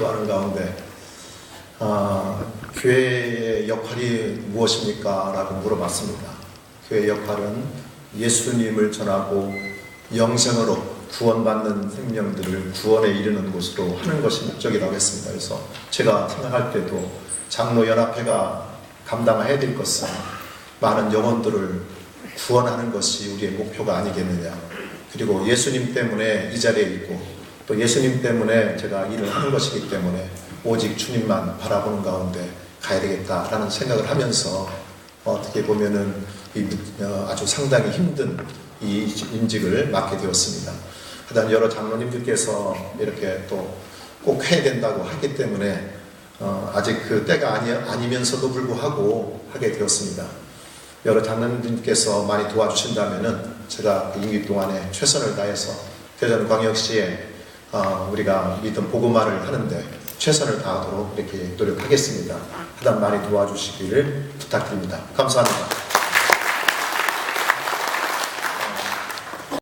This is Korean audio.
기도하는 가운데 아, 교회의 역할이 무엇입니까? 라고 물어봤습니다. 교회의 역할은 예수님을 전하고 영생으로 구원받는 생명들을 구원에 이르는 곳으로 하는 것이 목적이라고 했습니다. 그래서 제가 생각할 때도 장로연합회가 감당해야 될 것은 많은 영혼들을 구원하는 것이 우리의 목표가 아니겠느냐. 그리고 예수님 때문에 이 자리에 있고 또 예수님 때문에 제가 일을 하는 것이기 때문에 오직 주님만 바라보는 가운데 가야 되겠다라는 생각을 하면서 어떻게 보면은 이, 어, 아주 상당히 힘든 이 임직을 맡게 되었습니다. 하여튼 여러 장로님들께서 이렇게 또 꼭 해야 된다고 하기 때문에 어, 아직 그 때가 아니, 아니면서도 불구하고 하게 되었습니다. 여러 장로님들께서 많이 도와주신다면은 제가 그 임기 동안에 최선을 다해서 대전광역시에 어, 우리가 믿음 보고말을 하는데 최선을 다하도록 이렇게 노력하겠습니다. 하단 많이 도와주시기를 부탁드립니다. 감사합니다.